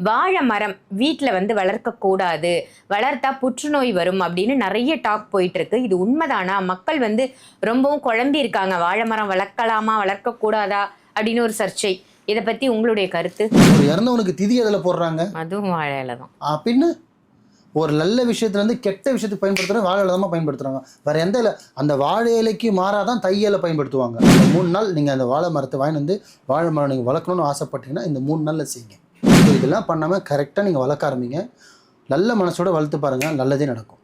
வாழை மரம் வீட்டில் வந்து வளர்க்கக்கூடாது வளர்த்தா புற்றுநோய் வரும் அப்படின்னு நிறைய டாக் போயிட்டு இருக்கு இது உண்மைதானா? மக்கள் வந்து ரொம்பவும் குழம்பி இருக்காங்க. வாழை மரம் வளர்க்கலாமா? வளர்க்கக்கூடாதா அப்படின்னு ஒரு சர்ச்சை. இதை பற்றி உங்களுடைய கருத்து? இறந்தவனுக்கு திதி அதில் போடுறாங்க? அதுவும் வாழையில தான் ஆ, பின்ன ஒரு நல்ல விஷயத்துல இருந்து கெட்ட விஷயத்துக்கு பயன்படுத்துறாங்க வாழை தான் பயன்படுத்துறாங்க. வேற எந்த இலை? அந்த வாழை இலைக்கு மாறாதான் தை இலை பயன்படுத்துவாங்க. மூணு நாள் நீங்கள் அந்த வாழை மரத்தை வாங்கி வந்து வாழை மரம் நீங்கள் வளர்க்கணும்னு ஆசைப்பட்டீங்கன்னா இந்த மூணு நாளில் செய்யுங்க. So, இதெல்லாம் பண்ணாமல் கரெக்டாக நீங்கள் வளர்க்க ஆரம்பிங்க. நல்ல மனசோட வளர்த்து பாருங்க. நல்லதே நடக்கும்.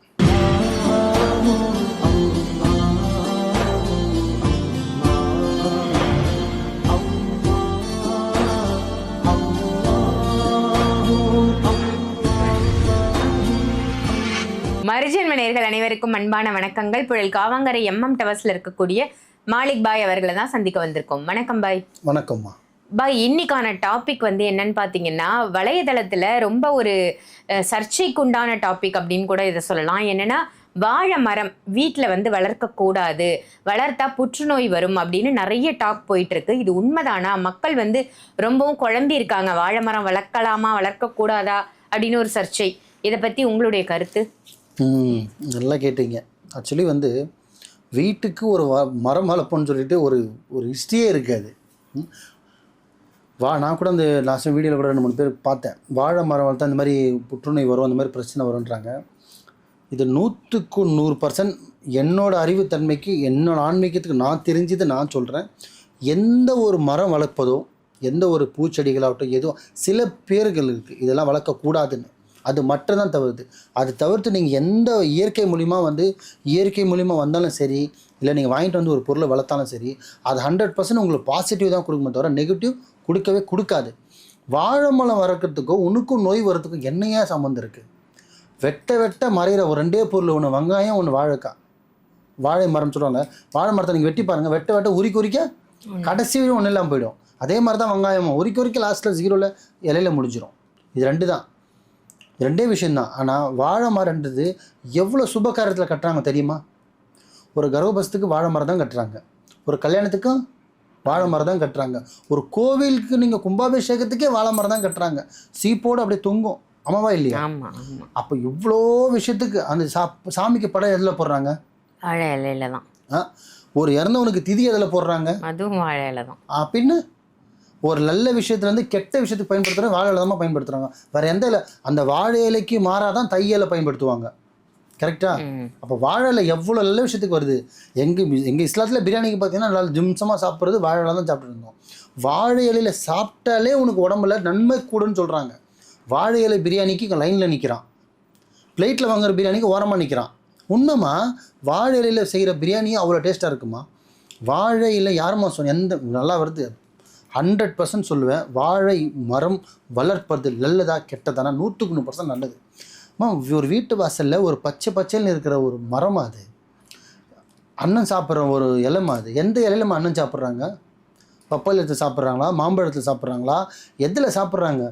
மரிஜன் நேயர்கள் அனைவருக்கும் அன்பான வணக்கங்கள். புழல் காவாங்கரை எம்எம் டவர்ஸ்ல இருக்கக்கூடிய மாலிக் பாய் அவர்களை தான் சந்திக்க வந்திருக்கோம். வணக்கம் பாய். வணக்கம்மா. பாய் இன்னைக்கான டாபிக் வந்து என்னன்னு பார்த்தீங்கன்னா வலைதளத்தில் ரொம்ப ஒரு சர்ச்சைக்குண்டான டாபிக் அப்படின்னு கூட இதை சொல்லலாம். என்னென்னா வாழை மரம் வீட்டில் வந்து வளர்க்கக்கூடாது வளர்த்தா புற்றுநோய் வரும் அப்படின்னு நிறைய டாக் போயிட்டுருக்கு. இது உண்மைதானா? மக்கள் வந்து ரொம்பவும் குழம்பி இருக்காங்க. வாழை மரம் வளர்க்கலாமா? வளர்க்கக்கூடாதா அப்படின்னு ஒரு சர்ச்சை. இதை பற்றி உங்களுடைய கருத்து? நல்லா கேட்டீங்க. ஆக்சுவலி வந்து வீட்டுக்கு ஒரு மரம் வளர்ப்போன்னு சொல்லிட்டு ஒரு ஒரு ஹிஸ்ட்ரியே இருக்காது. வா நான் கூட அந்த லாஸ்ட் வீடியோவில் கூட ரெண்டு மூணு பேர் பார்த்தேன். வாழை மரம் வளர்த்தா இந்த மாதிரி புற்றுநோய் வரும் அந்த மாதிரி பிரச்சனை வரும்ன்றாங்க. இது நூற்றுக்கு நூறு பர்சன்ட் என்னோடய அறிவுத்தன்மைக்கு என்னோடய ஆன்மீகத்துக்கு நான் தெரிஞ்சதை நான் சொல்கிறேன் எந்த ஒரு மரம் வளர்ப்பதோ எந்த ஒரு பூச்செடிகளாகட்டும் எதுவும் சில பேர்கள் இருக்குது இதெல்லாம் வளர்க்கக்கூடாதுன்னு. அது மட்டும் தான் தவிர்த்து அது தவிர்த்து நீங்கள் எந்த இயற்கை மூலிமா வந்து இயற்கை மூலிமா வந்தாலும் சரி இல்லை நீங்கள் வாங்கிட்டு வந்து ஒரு பொருளை வளர்த்தாலும் சரி அது ஹண்ட்ரட் பர்சன்ட் உங்களுக்கு பாசிட்டிவ் தான் கொடுக்குமே தவிர நெகட்டிவ் கொடுக்கவே கொடுக்காது. வாழை மரம் உனக்கும் நோய் வர்றதுக்கும் என்னையா சம்மந்தம் இருக்குது வெட்ட வெட்ட மறைகிற ஒரு ரெண்டே பொருள் ஒன்று வெங்காயம் ஒன்று வாழைக்காய் வாழை மரம் சொல்லுவாங்க வாழை மரத்தை நீங்கள் வெட்டி பாருங்கள் வெட்ட வெட்ட உரிக்க உரிக்க கடைசி வரையும் ஒன்றும் இல்லாமல் போயிடும். அதே மாதிரி தான் வெங்காயமும் உரிக்க உரிக்க லாஸ்ட்டில் ஜீரோவில் இலையில முடிஞ்சிடும் இது ரெண்டு தான். ரெண்டே விஷயந்தான் ஆனால் வாழை மரம்ன்றது எவ்வளோ சுப காரியத்தில் கட்டுறாங்க தெரியுமா? ஒரு கர்ப்பபஸ்துக்கு வாழை மரம் தான் கட்டுறாங்க. ஒரு கல்யாணத்துக்கும் வாழை மரம் தான் கட்டுறாங்க. ஒரு கோவிலுக்கு நீங்கள் கும்பாபிஷேகத்துக்கே வாழை மரம் தான் கட்டுறாங்க. சீப்போடு அப்படியே தொங்கும். ஆமாவா இல்லையா? அப்போ இவ்வளோ விஷயத்துக்கு அந்த சா சாமிக்கு படம் எதில் போடுறாங்க? வாழை இலையில தான். ஆ ஒரு இறந்தவனுக்கு திதி எதில் போடுறாங்க? அதுவும் வாழை இலை தான். ஆ, பின்ன ஒரு நல்ல விஷயத்துலேருந்து கெட்ட விஷயத்துக்கு பயன்படுத்துகிறாங்க வாழை இலை தான் பயன்படுத்துகிறாங்க வேறு எந்த இலை? அந்த வாழை இலைக்கு மாறாதான் தை இலை பயன்படுத்துவாங்க. கரெக்டா. அப்போ வாழை இலை எவ்வளோ நல்ல விஷயத்துக்கு வருது? எங்கள் எங்கள் இஸ்லாத்தில் பிரியாணிக்கு பார்த்தீங்கன்னா நல்லா ஜிம்சமாக சாப்பிட்றது வாழை தான் சாப்பிட்டு இருந்தோம். வாழை இலையில சாப்பிட்டாலே உனக்கு உடம்புல நன்மை கூடுன்னு சொல்கிறாங்க வாழை இலை பிரியாணிக்கு லைனில் நிற்கிறான் பிளேட்டில் வாங்குற பிரியாணிக்கு ஓரமாக நிற்கிறான் உண்மைமா வாழை இலையில் செய்கிற பிரியாணியும் அவ்வளோ டேஸ்ட்டாக இருக்குமா? வாழை இலை யாரும்மா சொன்ன எந்த நல்லா வருது. ஹண்ட்ரட் பர்சன்ட் சொல்லுவேன் வாழை மரம் வளர்ப்பது நல்லதா கெட்டதானா? நூற்றுக்கு நூறு பர்சன்ட் நல்லது. அம்மா ஒரு வீட்டு வாசலில் ஒரு பச்சை பச்சைன்னு இருக்கிற ஒரு மரம் அது? அண்ணன் சாப்பிட்ற ஒரு இலமா அது. எந்த இலையிலமா அண்ணன் சாப்பிட்றாங்க? பப்பாளத்தில் சாப்பிட்றாங்களா? மாம்பழத்தில் சாப்பிட்றாங்களா? எதில் சாப்பிட்றாங்க?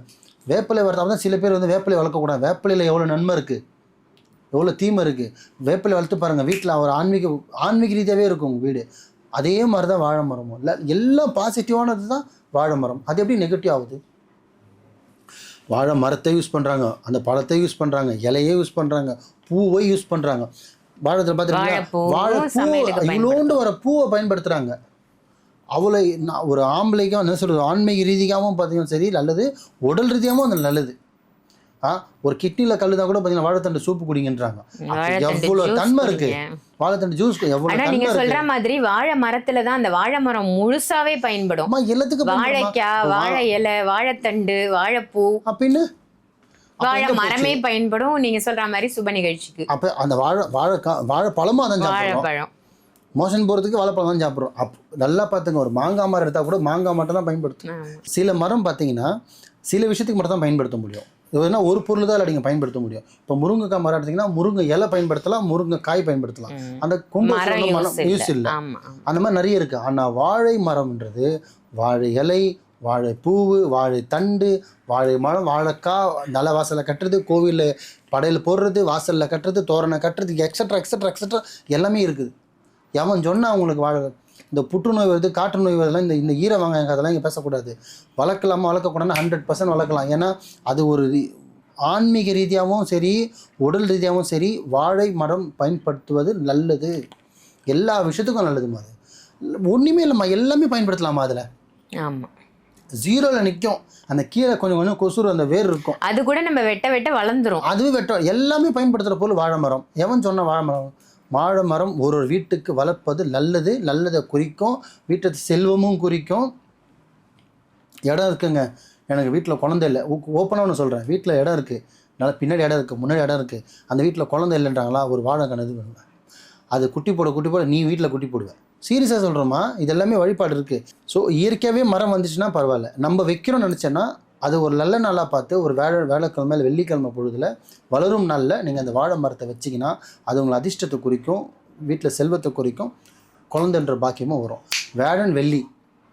வேப்பிலை வளர்த்தா தான் சில பேர் வந்து வேப்பிலை வளர்க்கக்கூடாது. வேப்பிலையில் எவ்வளோ நன்மை இருக்குது எவ்வளோ தீமை இருக்குது வேப்பிலை வளர்த்து பாருங்கள் வீட்டில் ஒரு ஆன்மீக ஆன்மீக ரீதியாகவே இருக்கும் உங்கள் வீடு. அதே மாதிரி தான் வாழை மரமும். இல்லை எல்லாம் பாசிட்டிவானது தான் வாழை மரம். அது எப்படி நெகட்டிவ் ஆகுது? வாழை மரத்தை யூஸ் பண்ணுறாங்க அந்த பழத்தை யூஸ் பண்ணுறாங்க இலையே யூஸ் பண்ணுறாங்க பூவை யூஸ் பண்ணுறாங்க வாழைத்தில் பார்த்துருக்கீங்களா வாழைப்பூவும் வாழைப்பூ இவ்வளோண்டு வர பூவை பயன்படுத்துகிறாங்க அவ்வளோ ஒரு ஆம்பளைக்கும் என்ன சொல்கிறது ஆன்மீக ரீதியாகவும் பார்த்தீங்கன்னா சரி நல்லது உடல் ரீதியாகவும் அது நல்லது. ஒரு கிட்னியில் கல் தான் கூட பார்த்தீங்கன்னா வாழைத்தண்டு சூப்பு குடிங்கன்றாங்க. எவ்வளோ தன்மை இருக்கு. வாழைத்தண்டு ஜூஸ் எவ்வளோ நீங்க சொல்ற மாதிரி வாழை மரத்துல தான் அந்த வாழை மரம் முழுசாவே பயன்படும். எல்லாத்துக்கும்? வாழைக்காய் வாழை இலை வாழைத்தண்டு வாழைப்பூ. அப்படின்னு அப்ப வாழை மரமே பயன்படும். நீங்க சொல்ற மாதிரி சுப நிகழ்ச்சிக்கு. அப்போ அந்த வாழை வாழைக்கா வாழைப்பழமும் அதான் வாழைப்பழம். மோஷன் போகிறதுக்கு வாழைப்பழம் தான் சாப்பிட்றோம். அப் நல்லா பார்த்துங்க ஒரு மாங்காய் மரம் எடுத்தால் கூட மாங்காய் மட்டும் தான் பயன்படுத்தும். சில மரம் பார்த்தீங்கன்னா சில விஷயத்துக்கு மட்டும் தான் பயன்படுத்த முடியும். இதுனா ஒரு பொருள் தான் நீங்கள் பயன்படுத்த முடியும். இப்போ முருங்கைக்காய் மரம் எடுத்தீங்கன்னா முருங்கை இலை பயன்படுத்தலாம் முருங்கை காய் பயன்படுத்தலாம். அந்த use யூஸ் இல்ல. அந்த மாதிரி நிறைய இருக்குது ஆனால் வாழை மரம்ன்றது வாழை இலை வாழை பூவு வாழை தண்டு வாழை மரம் வாழைக்காய் நல்ல வாசலில் கட்டுறது கோவிலில் படையல் போடுறது வாசலில் கட்டுறது தோரணை கட்டுறது எக்ஸட்ரா எக்ஸட்ரா எக்ஸட்ரா எல்லாமே இருக்குது. எவன் சொன்னா உங்களுக்கு வாழை இந்த புற்றுநோய் வருது காற்று நோய் வருதுலாம் இந்த இந்த ஈர வாங்க அதெல்லாம் இங்கே பேசக்கூடாது. வளர்க்கலாமா வளர்க்கக்கூடாதுன்னு ஹண்ட்ரட் பர்சன்ட் வளர்க்கலாம். ஏன்னா அது ஒரு ஆன்மீக ரீதியாகவும் சரி உடல் ரீதியாகவும் சரி வாழை மரம் பயன்படுத்துவது நல்லது. எல்லா விஷயத்துக்கும் நல்லதுமா அது ஒன்றுமே இல்லைம்மா எல்லாமே பயன்படுத்தலாமா அதில்? ஆமா. ஜீரோவில் நிற்கும் அந்த கீழே கொஞ்சம் கொஞ்சம் கொசுறு அந்த வேர் இருக்கும். அது கூட நம்ம வெட்ட வெட்ட வளர்ந்துரும். அதுவே வெட்டம் எல்லாமே பயன்படுத்துகிற பொருள் வாழை மரம். எவன் சொன்ன வாழை மரம்? வாழை மரம் ஒரு ஒரு வீட்டுக்கு வளர்ப்பது நல்லது நல்லதை குறிக்கும் வீட்டு செல்வமும் குறிக்கும். இடம் இருக்குங்க. எனக்கு வீட்டில் குழந்தை இல்லை. ஓப்பனாக ஒன்று சொல்கிறேன் வீட்டில் இடம் இருக்குது நல்லா பின்னாடி இடம் இருக்குது முன்னாடி இடம் இருக்குது அந்த வீட்டில் குழந்தை இல்லைன்றாங்களா? ஒரு வாழை கணது பண்ணுவேன். அது குட்டி போட குட்டி போட நீ வீட்டில் குட்டி போடுவேன். சீரியஸாக சொல்கிறோமா இது எல்லாமே வழிபாடு இருக்குது ஸோ இயற்கையாகவே மரம் வந்துச்சுன்னா பரவாயில்ல. நம்ம வைக்கிறோம்னு நினச்சேன்னா அது ஒரு நல்ல நாளாக பார்த்து ஒரு வேலை வேலைக்கிழமை இல்லை வெள்ளிக்கிழமை பொழுதுல வளரும் நாளில் நீங்கள் அந்த வாழை மரத்தை வச்சிங்கன்னா அது உங்களை அதிர்ஷ்டத்தை குறிக்கும் வீட்டில் செல்வத்தை குறிக்கும் குழந்தைன்ற பாக்கியமும் வரும். வேடன் வெள்ளி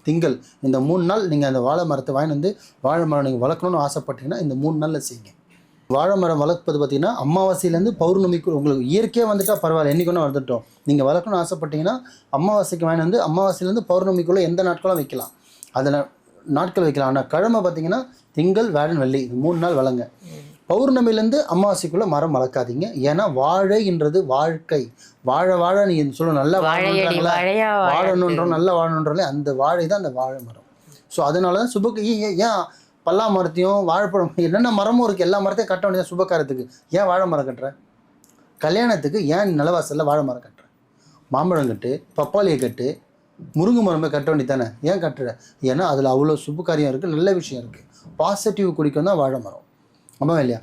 திங்கள் இந்த மூணு நாள் நீங்கள் அந்த வாழை மரத்தை வாங்கிட்டு வந்து வாழை மரம் நீங்கள் வளர்க்கணும்னு ஆசைப்பட்டீங்கன்னா இந்த மூணு நாளில் செய்யுங்க. வாழை மரம் வளர்ப்பது பார்த்தீங்கன்னா அமாவாசையிலேருந்து பௌர்ணமிக்கு உங்களுக்கு இயற்கையாக வந்துட்டால் பரவாயில்ல என்றைக்கு வந்துட்டோம் நீங்கள் வளர்க்கணும்னு ஆசைப்பட்டீங்கன்னா அமாவாசைக்கு வாங்கி வந்து அமாவாசையிலேருந்து பௌர்ணமிக்குள்ளே எந்த நாட்களும் வைக்கலாம். அதில் நாட்கள் வைக்கலாம். ஆனால் கிழமை பார்த்தீங்கன்னா திங்கள் வேடன் வெள்ளி மூணு நாள் வளங்க. பௌர்ணமிலேருந்து அமாவாசைக்குள்ளே மரம் வளர்க்காதீங்க. ஏன்னா வாழைன்றது வாழ்க்கை. வாழ வாழ நீங்கள் சொல்ல நல்லா வாழணுன்றாங்களா வாழணுன்றோம் நல்லா வாழணுன்றோம் அந்த வாழை தான் அந்த வாழை மரம். ஸோ அதனால தான் சுபக்கு ஏன் பல்லா மரத்தையும் வாழைப்பழம் என்னென்ன மரமும் இருக்குது எல்லா மரத்தையும் கட்ட வேண்டியது சுபகாரத்துக்கு ஏன் வாழை மரம் கட்டுற? கல்யாணத்துக்கு ஏன் நிலவாசலில் வாழை மரம் கட்டுற? மாம்பழம் கட்டு பப்பாளியை கட்டு முருங்கை மரமே கட்ட வேண்டியது தானே ஏன் கட்டுற? ஏன்னா அதில் அவ்வளோ சுபகாரியம் இருக்குது நல்ல விஷயம் இருக்குது பாசிட்டிவ் குடிக்கும் தான் வாழை மரம். ஆமாம் இல்லையா?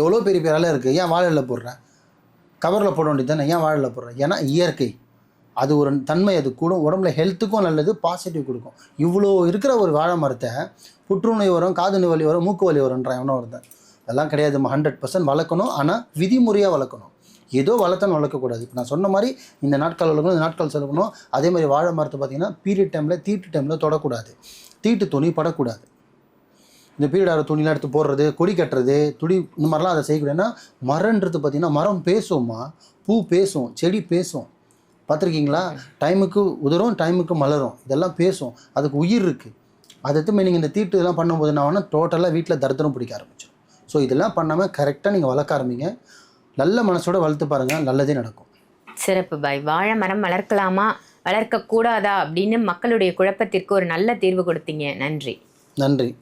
எவ்வளோ பெரிய பெரிய இருக்குது ஏன் வாழையில் போடுறேன் கவரில் போட வேண்டியது தானே ஏன் வாழையில் போடுறேன் ஏன்னா இயற்கை. அது ஒரு தன்மை அது கூடும் உடம்புல ஹெல்த்துக்கும் நல்லது பாசிட்டிவ் கொடுக்கும். இவ்வளோ இருக்கிற ஒரு வாழை மரத்தை புற்றுநோய் வரும் காது நோய் வலி வரும் மூக்கு வலி வரும்ன்றான் எவனோ ஒருத்தன். அதெல்லாம் கிடையாது நம்ம ஹண்ட்ரட் பர்சன்ட் வளர்க்கணும் ஆனால் விதிமுறையாக வளர்க்கணும். ஏதோ வளர்த்தன்னு வளர்க்கக்கூடாது. இப்போ நான் சொன்ன மாதிரி இந்த நாட்கள் வளர்க்கணும் இந்த நாட்கள் செலுக்கணும் அதே மாதிரி வாழை மரத்தை பார்த்தீங்கன்னா பீரியட் டைமில் தீட்டு டைமில் தொடக்கூடாது. தீட்டு துணி படக்கூடாது. இந்த பீரியடார துணிலாம் எடுத்து போடுறது கொடி கட்டுறது துடி இந்த மாதிரிலாம் அதை செய்யக்கூடாதுன்னா மரன்றது பார்த்திங்கன்னா மரம் பேசும்மா பூ பேசும் செடி பேசும். பார்த்துருக்கீங்களா? டைமுக்கு உதரும் டைமுக்கு மலரும். இதெல்லாம் பேசும். அதுக்கு உயிர் இருக்குது அதை எடுத்து நீங்கள் இந்த தீட்டு இதெல்லாம் பண்ணும்போது என்ன ஆகும்னா டோட்டலாக வீட்டில் தரித்திரம் பிடிக்க ஆரம்பிச்சிடும் ஸோ இதெல்லாம் பண்ணாமல் கரெக்டாக நீங்கள் வளர்க்க ஆரம்பிங்க. நல்ல மனசோட வளர்த்து பாருங்கள் நல்லதே நடக்கும். சிறப்பு பாய். வாழை மரம் வளர்க்கலாமா? வளர்க்க கூடாதா? அப்படின்னு மக்களுடைய குழப்பத்திற்கு ஒரு நல்ல தீர்வு கொடுத்தீங்க. நன்றி. நன்றி.